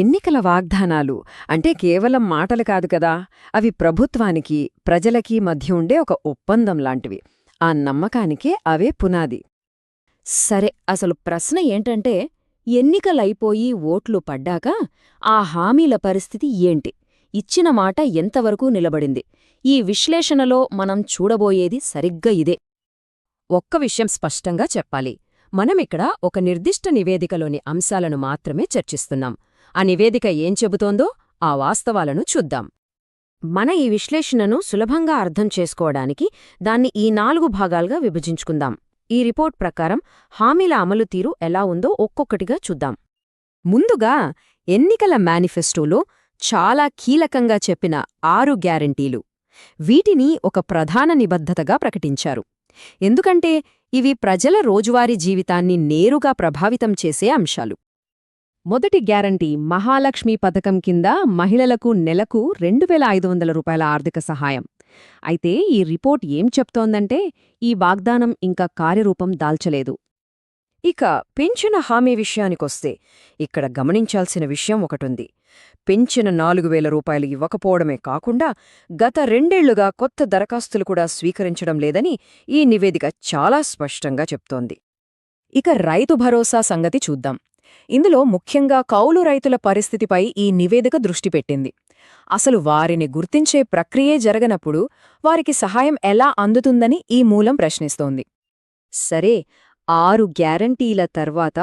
ఎన్నికల వాగ్దానాలు అంటే కేవలం మాటలు కాదు కదా అవి ప్రభుత్వానికి ప్రజలకి మధ్య ఉండే ఒక ఒప్పందం లాంటివి. ఆ నమ్మకానికే అవే పునాది. సరే అసలు ప్రశ్న ఏంటంటే ఎన్నికలైపోయి ఓట్లు పడ్డాక ఆ హామీల పరిస్థితి ఏంటి? ఇచ్చిన మాట ఎంతవరకు నిలబడింది? ఈ విశ్లేషణలో మనం చూడబోయేది సరిగ్గా ఇదే. ఒక్క విషయం స్పష్టంగా చెప్పాలి. మనమిక్కడ ఒక నిర్దిష్ట నివేదికలోని అంశాలను మాత్రమే చర్చిస్తున్నాం. ఆ నివేదిక ఏం చెబుతోందో ఆ వాస్తవాలను చూద్దాం. మన ఈ విశ్లేషణను సులభంగా అర్థం చేసుకోవడానికి దాన్ని ఈ నాలుగు భాగాలుగా విభజించుకుందాం. ఈ రిపోర్ట్ ప్రకారం హామీల అమలు తీరు ఎలా ఉందో ఒక్కొక్కటిగా చూద్దాం. ముందుగా ఎన్నికల మేనిఫెస్టోలో చాలా కీలకంగా చెప్పిన ఆరు గ్యారంటీలు. వీటిని ఒక ప్రధాన నిబద్ధతగా ప్రకటించారు. ఎందుకంటే ఇవి ప్రజల రోజువారీ జీవితాన్ని నేరుగా ప్రభావితం చేసే అంశాలు. మొదటి గ్యారంటీ మహాలక్ష్మి పథకం కింద మహిళలకు నెలకు రెండు వేల ఐదు వందల రూపాయల ఆర్థిక సహాయం. అయితే ఈ రిపోర్ట్ ఏం చెప్తోందంటే ఈ వాగ్దానం ఇంకా కార్యరూపం దాల్చలేదు. ఇక పెంచిన హామీ విషయానికొస్తే ఇక్కడ గమనించాల్సిన విషయం ఒకటుంది. పెంచిన నాలుగు వేల రూపాయలు ఇవ్వకపోవడమే కాకుండా గత రెండేళ్ళుగా కొత్త దరఖాస్తులు కూడా స్వీకరించడం లేదని ఈ నివేదిక చాలా స్పష్టంగా చెప్తోంది. ఇక రైతు భరోసా సంగతి చూద్దాం. ఇందులో ముఖ్యంగా కౌలు రైతుల పరిస్థితిపై ఈ నివేదిక దృష్టి పెట్టింది. అసలు వారిని గుర్తించే ప్రక్రియే జరగనప్పుడు వారికి సహాయం ఎలా అందుతుందని ఈ మూలం ప్రశ్నిస్తోంది. సరే ఆరు గ్యారంటీల తర్వాత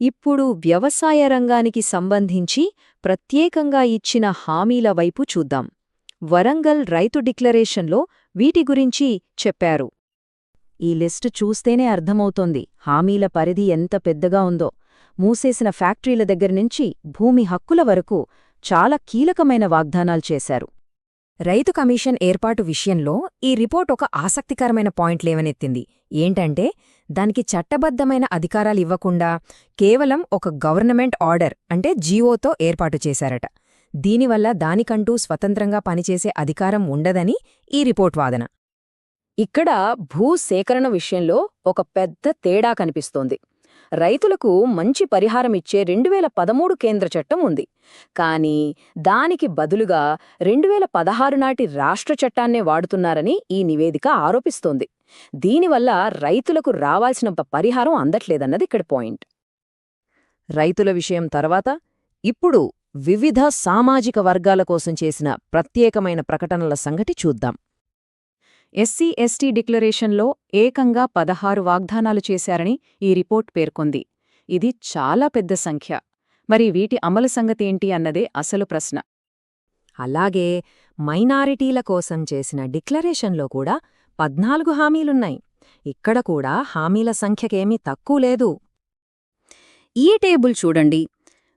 ఇప్పుడు వ్యవసాయ రంగానికి సంబంధించి ప్రత్యేకంగా ఇచ్చిన హామీల వైపు చూద్దాం. వరంగల్ రైతు డిక్లరేషన్లో వీటి గురించి చెప్పారు. ఈ లిస్టు చూస్తేనే అర్థమవుతోంది హామీల పరిధి ఎంత పెద్దగా ఉందో. మూసేసిన ఫ్యాక్టరీల దగ్గర్నుంచి భూమి హక్కుల వరకు చాలా కీలకమైన వాగ్దానాలు చేశారు. రైతు కమిషన్ ఏర్పాటు విషయంలో ఈ రిపోర్ట్ ఒక ఆసక్తికరమైన పాయింట్ లేవనెత్తింది. ఏంటంటే దానికి చట్టబద్ధమైన అధికారాలివ్వకుండా కేవలం ఒక గవర్నమెంట్ ఆర్డర్ అంటే జీవోతో ఏర్పాటు చేశారట. దీనివల్ల దానికంటూ స్వతంత్రంగా పనిచేసే అధికారం ఉండదని ఈ రిపోర్ట్ వాదన. ఇక్కడ భూసేకరణ విషయంలో ఒక పెద్ద తేడా కనిపిస్తోంది. రైతులకు మంచి పరిహారమిచ్చే రెండువేల పదమూడు కేంద్ర చట్టం ఉంది. కానీ దానికి బదులుగా రెండువేల పదహారు నాటి రాష్ట్ర చట్టాన్నే వాడుతున్నారని ఈ నివేదిక ఆరోపిస్తోంది. దీనివల్ల రైతులకు రావాల్సిన పరిహారం అందట్లేదన్నది ఇక్కడ పాయింట్. రైతుల విషయం తర్వాత ఇప్పుడు వివిధ సామాజిక వర్గాల కోసం చేసిన ప్రత్యేకమైన ప్రకటనల సంగతి చూద్దాం. ఎస్సీ ఎస్టీ డిక్లరేషన్లో ఏకంగా పదహారు వాగ్దానాలు చేశారని ఈ రిపోర్ట్ పేర్కొంది. ఇది చాలా పెద్ద సంఖ్య. మరి వీటి అమలు సంగతేంటి అన్నదే అసలు ప్రశ్న. అలాగే మైనారిటీల కోసం చేసిన డిక్లరేషన్లో కూడా పద్నాలుగు హామీలున్నాయి. ఇక్కడ కూడా హామీల సంఖ్యకేమీ తక్కువ లేదు. ఈ టేబుల్ చూడండి.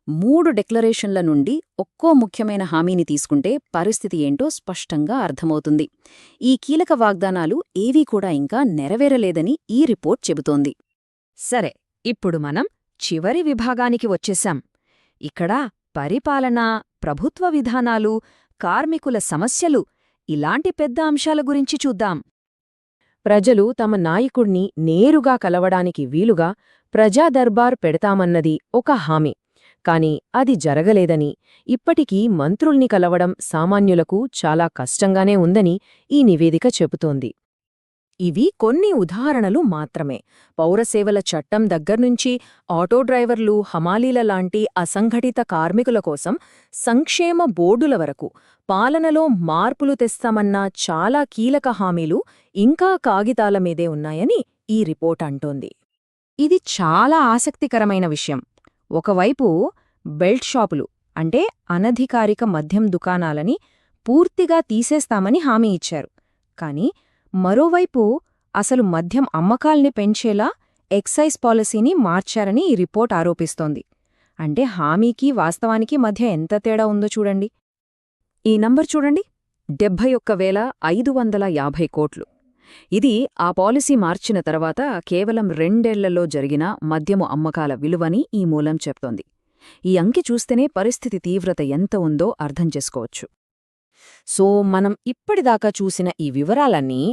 మూడు డిక్లరేషన్ల నుండి ఒక్కో ముఖ్యమైన హామీని తీసుకుంటే పరిస్థితి ఏంటో స్పష్టంగా అర్థమవుతుంది. ఈ కీలక వాగ్దానాలు ఏవీ కూడా ఇంకా నెరవేరలేదని ఈ రిపోర్ట్ చెబుతోంది. సరే ఇప్పుడు మనం చివరి విభాగానికి వచ్చేశాం. ఇక్కడ పరిపాలన ప్రభుత్వ విధానాలు కార్మికుల సమస్యలు ఇలాంటి పెద్ద అంశాల గురించి చూద్దాం. ప్రజలు తమ నాయకుణ్ణి నేరుగా కలవడానికి వీలుగా ప్రజాదర్బార్ పెడతామన్నది ఒక హామీ. కాని అది జరగలేదని ఇప్పటికీ మంత్రుల్ని కలవడం సామాన్యులకు చాలా కష్టంగానే ఉందని ఈ నివేదిక చెబుతోంది. ఇవి కొన్ని ఉదాహరణలు మాత్రమే. పౌరసేవల చట్టం దగ్గర్నుంచి ఆటో డ్రైవర్లు హమాలీల లాంటి అసంఘటిత కార్మికుల కోసం సంక్షేమ బోర్డుల వరకు పాలనలో మార్పులు తెస్తామన్న చాలా కీలక హామీలు ఇంకా కాగితాల మీదే ఉన్నాయని ఈ రిపోర్ట్ అంటోంది. ఇది చాలా ఆసక్తికరమైన విషయం. ఒకవైపు బెల్ట్ షాపులు అంటే అనధికారిక మద్యం దుకాణాలని పూర్తిగా తీసేస్తామని హామీ ఇచ్చారు. కాని మరోవైపు అసలు మద్యం అమ్మకాల్ని పెంచేలా ఎక్సైజ్ పాలసీని మార్చారని ఈ రిపోర్ట్ ఆరోపిస్తోంది. అంటే హామీకి వాస్తవానికి మధ్య ఎంత తేడా ఉందో చూడండి. ఈ నంబర్ చూడండి. డెబ్భై ఒక్క వేల ఐదు వందల యాభై కోట్లు. ఇది ఆ పాలసీ మార్చిన తర్వాత కేవలం రెండేళ్ళలో జరిగిన మద్యము అమ్మకాల విలువని ఈ మూలం చెప్తోంది. ఈ అంకి చూస్తేనే పరిస్థితి తీవ్రత ఎంత ఉందో అర్థం చేసుకోవచ్చు. సో మనం ఇప్పటిదాకా చూసిన ఈ వివరాలన్నీ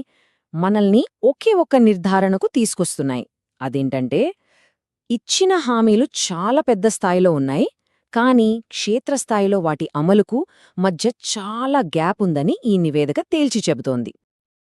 మనల్ని ఒకే ఒక్క నిర్ధారణకు తీసుకొస్తున్నాయి. అదేంటంటే ఇచ్చిన హామీలు చాలా పెద్ద స్థాయిలో ఉన్నాయి కానీ క్షేత్రస్థాయిలో వాటి అమలుకు మధ్య చాలా గ్యాప్ ఉందని ఈ నివేదిక తేల్చి చెబుతోంది.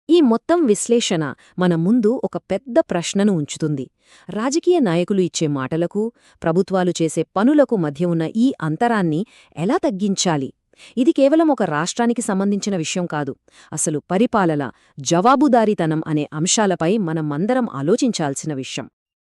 ఈ మొత్తం విశ్లేషణ మన ముందు ఒక పెద్ద ప్రశ్నను ఉంచుతుంది. రాజకీయ నాయకులు ఇచ్చే మాటలకు ప్రభుత్వాలు చేసే పనులకు మధ్య ఉన్న ఈ అంతరాన్ని ఎలా తగ్గించాలి? ఇది కేవలం ఒక రాష్ట్రానికి సంబంధించిన విషయం కాదు. అసలు పరిపాలన జవాబుదారీతనం అనే అంశాలపై మనమందరం ఆలోచించాల్సిన విషయం.